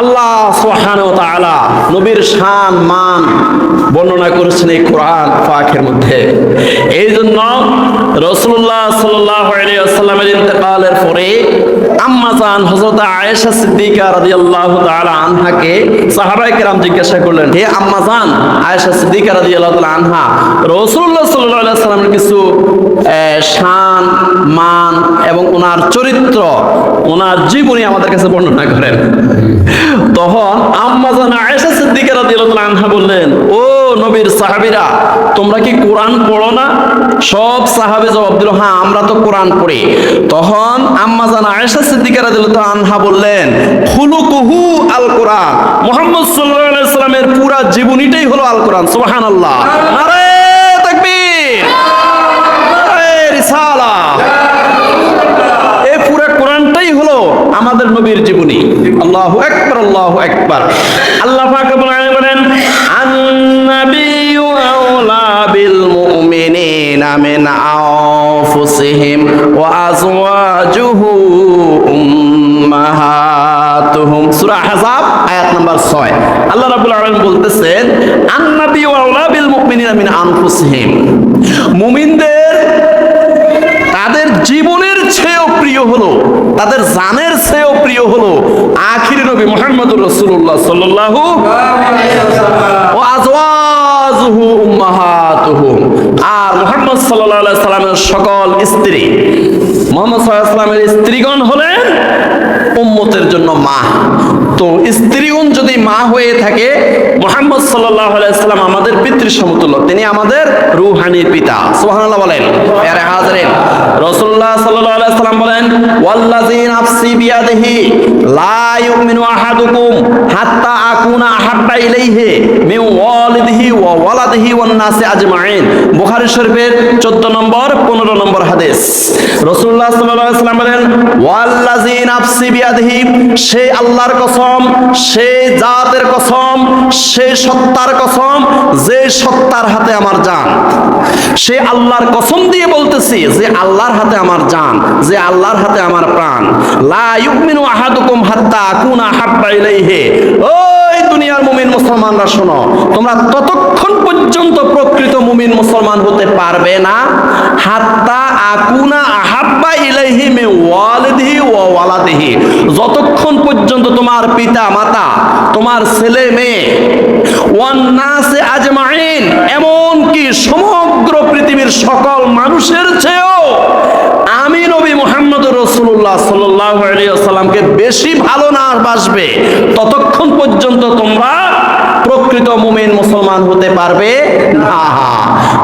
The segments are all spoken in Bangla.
আল্লাহ তাআলা নবীর শান, মান বর্ণনা করেছেন এই কোরআন পাকের মধ্যে। এই জন্য রসুল্লাহ সাল্লাহ আলাইহি ওয়াসাল্লামের ইন্তকালের পরে আম্মা জান হযরত আয়েশা সিদ্দিকা রাদিয়াল্লাহু তাআলা আনহাকে সাহাবায়ে কেরাম জিজ্ঞাসা করলেন, হে আম্মা জান আয়েশা সিদ্দিকা রাদিয়াল্লাহু তাআলা আনহা, রাসূলুল্লাহ সাল্লাল্লাহু আলাইহি ওয়াসাল্লামের কিছু শান, মান এবং ওনার চরিত্র ওনার জীবনী আমাদের কাছে বর্ণনা করেন। তখন আম্মা জান আয়েশা সিদ্দিকা রাদিয়াল্লাহু তাআলা আনহা বললেন, ও নবীর সাহাবীরা, তোমরা কি কোরআন পড়ো না? সব সাহাবে জবাব দিল হ্যাঁ আমরা তো কোরআন পড়ি। তখন আম্মা জান আয়েশা সিদ্দিকা রাদিয়াল্লাহু আনহা বললেন, খুলুকুহু আল কোরআন মুহাম্মদ সাল্লাল্লাহু আলাইহি পুরা জীবনীটাই হলো আল কোরআন সুবহানাল্লাহ। নারে তাকবীর! নারে পুরো কোরআনটাই হলো আমাদের নবীর জীবনী। আল্লাহু আকবার আল্লাহু আকবার। ওয়া আজওয়াজুহু উম্মাহাতুহুম সূরা আহজাব আয়াত নাম্বার 6 আল্লাহ রাব্বুল আলামিন বলতেছেন আন্নাবিয়্যু আওলা বিল মুমিনিনা মিন আনফুসিহিম। মুমিনদের, তাদের জীবনের চেয়েও প্রিয় হলো, তাদের জানের চেয়েও প্রিয় হলো আখির নবী মোহাম্মদুর রসুল্লাহ সাল্লাল্লাহু ও আজওয়াজুহু উম্মাহাতুহুম আর মোহাম্মদ সাল্লামের সকল স্ত্রী, মুহাম্মদ স্ত্রীগণ হলেন উম্মতের জন্য মা। তো স্ত্রীগণ যদি মা হয়ে থাকে, মোহাম্মদ সাল্লাম আমাদের পিতৃ সমতুল্য, তিনি আমাদের রূহানি পিতা। সুবহানাল্লাহ বলেন। রাসূলুল্লাহ সাল্লাম বলেন লা শরীফের 14 নম্বর 15 নম্বর বলেন সে আল্লাহর কসম, সে জাতের কসম, সে সত্তার কসম, যে সত্তার হাতে আমার জান। সে আল্লাহর কসম দিয়ে বলতেছি যে আল্লাহর হাতে আমার জান, যে আল্লাহর হাতে আমার প্রাণ। লা হাত্তা আকুনা হাব্বা ইলাইহি। ওই দুনিয়ার মুমিন মুসলমানরা শোনো, তোমরা ততক্ষণ পর্যন্ত প্রকৃত মুমিন মুসলমান হতে পারবে না। হাত্তা আকুনা আহাব্বা ইলাইহি মে ওয়ালিদিহি ওয়া ওয়ালাদিহি। যতক্ষণ পর্যন্ত তোমার পিতা, মাতা, তোমার ছেলে, মেয়ে, ওয়ান নাসে আজমাইন এমন কি সমগ্র পৃথিবীর সকল মানুষের চেয়েও আমি নবী মুহাম্মদ রসুল্লাহ আলাইহি ওয়াসাল্লামকে বেশি ভালো না বাসবে। ততক্ষণ পর্যন্ত তোমরা প্রকৃত মুমিন মুসলমান হতে পারবে না।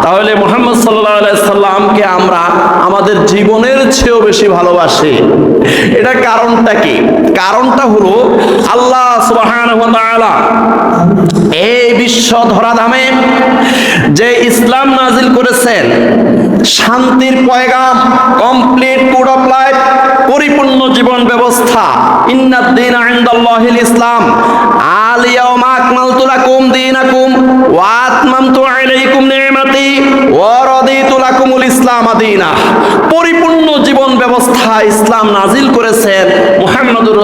তাহলে মুহাম্মদ সাল্লাল্লাহু সাল্লামকে আমরা আমাদের জীবনের চেয়েও বেশি ভালোবাসি। এটা কারণটা কি? কারণটা হলো আল্লাহ এই বিশ্ব ধরাধামে যে ইসলাম নাজিল করেছেন, শান্তির পয়গাম, কমপ্লিট কোড অফ লাইফ পরিপূর্ণ জীবন ব্যবস্থা, ইন্নাদ্দিন ইনদাল্লাহিল ইসলাম আল পরিপূর্ণ জীবন ব্যবস্থা ইসলাম নাজিল করেছেন মুহাম্মদুর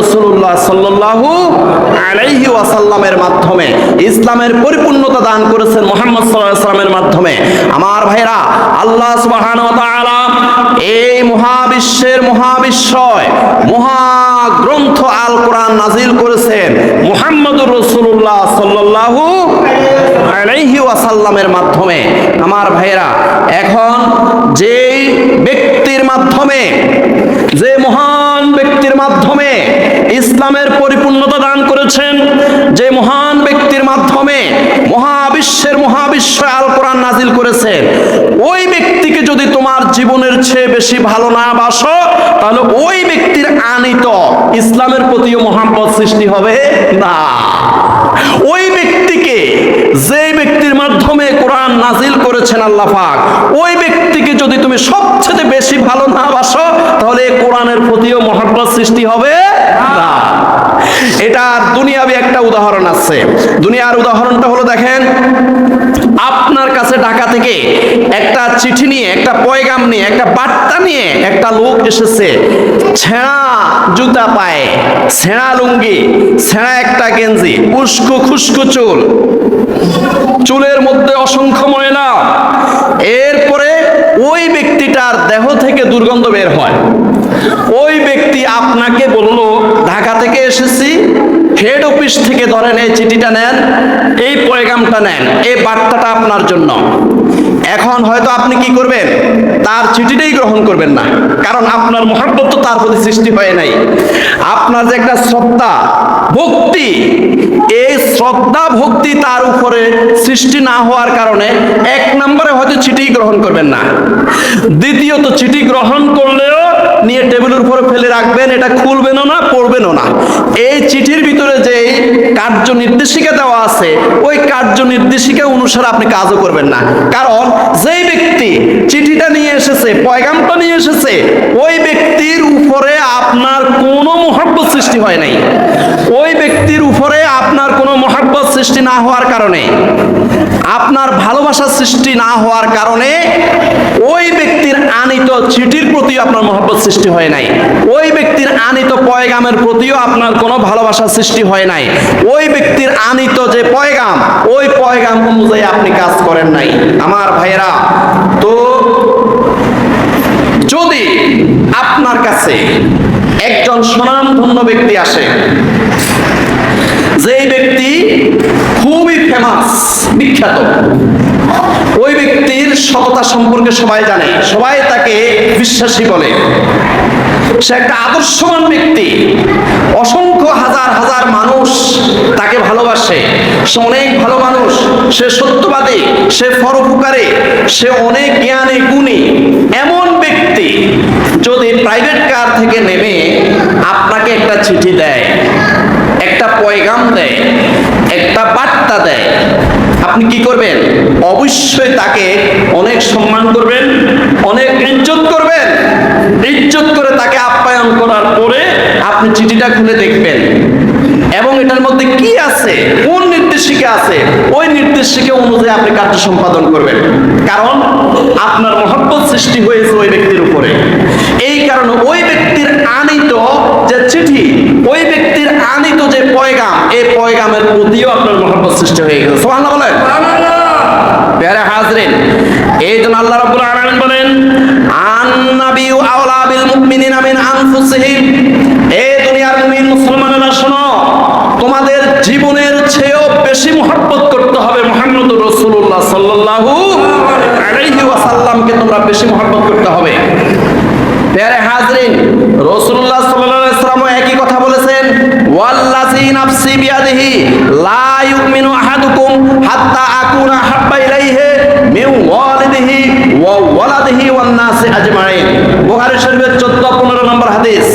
আলাইহি ওয়াসাল্লামের মাধ্যমে। ইসলামের পরিপূর্ণতা দান করেছেন মুহাম্মদ সাল্লাল্লাহু মাধ্যমে। আমার ভাইরা, আল্লাহ তাআলা এই মহাবিশ্বের মহাবিশ্বয় মহাগ্রন্থ আল কোরআন নাজিল করেছেন মুহাম্মদুর রাসূলুল্লাহ সাল্লাল্লাহু আলাইহি ওয়াসাল্লামের মাধ্যমে। আমার ভাইরা এখন যেই ব্যক্তির মাধ্যমে, যে মহান ব্যক্তির মাধ্যমে ইসলামের পরিপূর্ণতা দান করেছেন, যে মহান ব্যক্তির মাধ্যমে মহাবিশ্বের মহাবিশ্ব আল কোরআন নাজিল করেছেন ওই ব্যক্তিকে যদি তোমার জীবনের চেয়ে বেশি ভালো না বাসো, তাহলে ওই ব্যক্তির আনিত ইসলামের প্রতিও মহাব্বত সৃষ্টি হবে না। ওই ব্যক্তিকে যে ব্যক্তির মাধ্যমে কোরআন নাজিল করেছেন আল্লাহ পাক, ওই ব্যক্তিকে যদি তুমি সবচেয়ে বেশি ভালো না বাসো, তাহলে কোরআনের প্রতিও মহাব্বত সৃষ্টি হবে না। এটা দুনিয়াবি একটা উদাহরণ আছে। দুনিয়ার উদাহরণটা হলো দেখেন, আপনার কাছে টাকা থেকে একটা চিঠি নিয়ে, একটা পয়গাম নিয়ে, একটা বার্তা নিয়ে একটা লোক এসেছে। ছেঁড়া জুতা পায়ে, ছেঁড়া লুঙ্গি, ছেঁড়া একটা গেঞ্জি, উস্কো খুস্কো চুল। চুলের মধ্যে অসংখ্য ময়লা। এরপরে ওই ব্যক্তিটার দেহ থেকে দুর্গন্ধ বের হয়। ওই ব্যক্তি আপনাকে বলল ঢাকা থেকে এসেছি হেড অফিস থেকে ধরেন এই চিঠিটা নেন, এই পয়গামটা নেন, এই বার্তাটা আপনার জন্য। এখন হয়তো আপনি কি করবেন? তার চিঠিটাই গ্রহণ করবেন না, কারণ আপনার মহাব্বত তো তার প্রতি সৃষ্টি হয় নাই। আপনার যে একটা শ্রদ্ধা, ভক্তি, এই শ্রদ্ধা, ভক্তি তার উপরে সৃষ্টি না হওয়ার কারণে এক নম্বরে হয়তো চিঠি গ্রহণ করবেন না। দ্বিতীয়ত, চিঠি গ্রহণ করলেও নিয়ে টেবিলের উপরে ফেলে রাখবেন, এটা খুলবেনও না, পড়বেনও না। এই চিঠির ভিতরে যে কার্য নির্দেশিকা দেওয়া আছে, ওই কার্য নির্দেশিকা অনুসারে আপনি কাজও করবেন না। কারণ যেই ব্যক্তি চিঠিটা নিয়ে এসেছে, পয়গামটা নিয়ে এসেছে, ওই ব্যক্তির উপরে আপনার কোনো মহাব্বত সৃষ্টি হয় নাই। ওই ব্যক্তির উপরে আপনার কোনো মহাব্বত সৃষ্টি না হওয়ার কারণে, আপনার ভালোবাসা সৃষ্টি না হওয়ার কারণে ওই ব্যক্তির আনিত চিঠির প্রতি আপনার মহব্বত সৃষ্টি হয় নাই। ওই ব্যক্তির আনিত পয়গামের প্রতিও আপনার কোনো ভালোবাসা সৃষ্টি হয় নাই। ওই ব্যক্তির আনিত যে পয়গাম, ওই পয়গাম অনুযায়ী আপনি কাজ করেন নাই। আমার ভাইয়েরা, তো যদি আপনার কাছে একজন স্বনামধন্য ব্যক্তি আসে, যেই ব্যক্তি খুবই ফেমাস বিখ্যাত ওই ব্যক্তির সততা সম্পর্কে সবাই জানে, সবাই তাকে বিশ্বাসী বলে। সে একটা আদর্শবান ব্যক্তি। অসংখ্য হাজার হাজার মানুষ তাকে ভালোবাসে। সে অনেক ভালো মানুষ, সে সত্যবাদী, সে পরোপকারী, সে অনেক জ্ঞানী, গুণী। এমন ব্যক্তি যদি প্রাইভেট কার থেকে নেমে আপনাকে একটা চিঠি দেয়, একটা পয়গাম দেয়, একটা বার্তা দেয় আপনি কি করবেন? অবশ্যই তাকে অনেক সম্মান করবেন, অনেক ইজ্জত করবেন। ইজ্জত করে তাকে আপ্যায়ন করার পরে আপনি চিঠিটা খুলে দেখবেন। এবং এটার মধ্যে কি আছে? কোন নির্দেশিকা আছে? ওই নির্দেশিকা অনুযায়ী আপনি কার্য সম্পাদন করবেন। কারণ আপনার মহব্বত সৃষ্টি হয়েছে ওই ব্যক্তির উপরে। এই কারণে ওই ব্যক্তির আনিত যে চিঠি, ওই আনিত যে পয়গাম এই পয়গামের প্রতিও আপনার মহব্বত সৃষ্টি হয়ে গেছে সোহানা বলেন। প্যারে হাজরিন এই জন্য আল্লাহ রাব্বুল আলামিন বলেন আন নাবিয়্যু আওলা বিল মুমিনিনা মিন আনফুসিহিম। এই দুনিয়ার মুমিন মুসলমানেরা শোনো তোমাদের জীবনের চেয়েও বেশি মহব্বত করতে হবে মুহাম্মদুর রাসূলুল্লাহ সাল্লাল্লাহু আলাইহি ওয়াসাল্লামকে তোমরা বেশি মহব্বত করতে হবে। প্যারে হাজরিন রাসূলুল্লাহ সাল্লাল্লাহু আলাইহি ওয়াসাল্লাম একই কথা বলেছেন ওয়াল্লাযী নাফসি বিয়াদিহি লা ইউমিনু আহাদুকুম হাত্তা আকুনা হাব্বা ইলাইহি মিন ওয়ালিদিহি ওয়া ওয়ালাদিহি ওয়ান নাসি আজমাইন। বুখারী শরীফের 14 15 নম্বর হাদিস।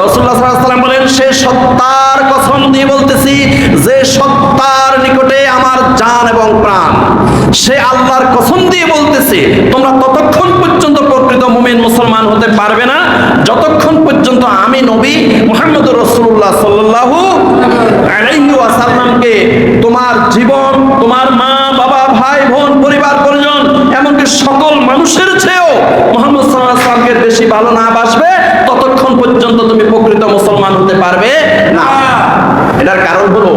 রাসূলুল্লাহ সাল্লাল্লাহু আলাইহি বলেন, সে সত্তার কসম দিয়ে বলতেছি, যে সত্তার নিকটে আমার জান এবং প্রাণ। সে আল্লাহর কসম দিয়ে বলতেছে, তোমরা ততক্ষণ পর্যন্ত প্রকৃত মুমিন, মুসলমান হতে পারবে না। যতক্ষণ পর্যন্ত আমি নবী মুহাম্মদ রসুল্লাহ সাল্লাল্লাহু আলাইহি ওয়াসাল্লামকে তোমার জীবন, তোমার মা, বাবা, ভাই, বোন, পরিবার, পরিজন, এমনকি সকল মানুষের চেয়েও মোহাম্মদ সাল্লাল্লাহু আলাইহি ওয়াসাল্লামকে বেশি ভালো না বাসবে, ততক্ষণ পর্যন্ত তুমি প্রকৃত মুসলমান হতে পারবে না। এটার কারণ হলো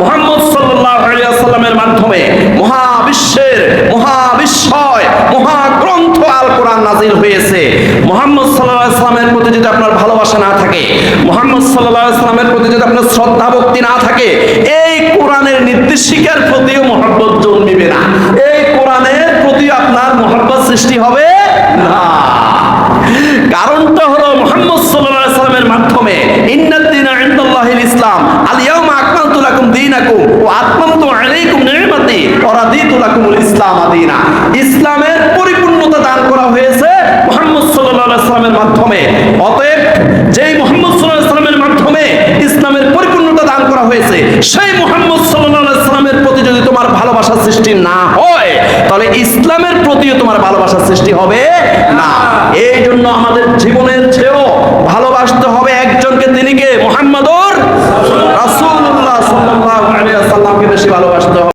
মোহাম্মদ সাল্লাল্লাহু আলাইহি ওয়াসাল্লামের মাধ্যমে মহাবিশ্বের মহাবিশ্বয় মহাগ্রন্থ আল কোরআন নাজিল হয়েছে। মোহাম্মদ সাল্লাল্লাহু আলাইহি ওয়াসাল্লামের প্রতি যদি আপনার ভালোবাসা না থাকে, মোহাম্মদ সাল্লাল্লাহু আলাইহি ওয়াসাল্লামের প্রতি যদি আপনার শ্রদ্ধা ভক্তি না থাকে, এই কোরআনের নির্দেশিকার প্রতিও মহব্বত জন্মিবে না। এই কোরআনের প্রতি আপনার মহব্বত সৃষ্টি হবে না। কারণটা হলো মোহাম্মদ সাল্লাল্লাহু আলাইহি সাল্লামের মাধ্যমে ইন্নাদ-দীনা ইনদাল্লাহিল ইসলাম, আল ইয়াউমা আকমালতু লাকুম দীনাকুম ওয়া আতমামতু আলাইকুম নি'মাতি ওয়া রাদিতু লাকুমুল ইসলাম দীনা ইসলামের পরিপূর্ণতা দান করা হয়েছে মোহাম্মদ সাল্লাল্লাহু আলাইহি সাল্লামের মাধ্যমে। অতএব যেই মোহাম্মদ সাল্লাল্লাহু আলাইহি সাল্লামের মাধ্যমে ইসলামের পরিপূর্ণতা দান করা হয়েছে, সেই মোহাম্মদ সাল্লাল্লাহু আলাইহি সাল্লামের প্রতি যদি তোমার ভালোবাসা সৃষ্টি না হয়, তাহলে ইসলামের প্রতিও তোমার ভালোবাসা সৃষ্টি হবে না। এই জন্য আমাদের জীবনের চেয়েও ভালোবাসতে হবে একজনকে, তিনি কে? মোহাম্মদুর রাসূলুল্লাহ সাল্লাল্লাহু আলাইহি বেশি ভালোবাসতে হবে।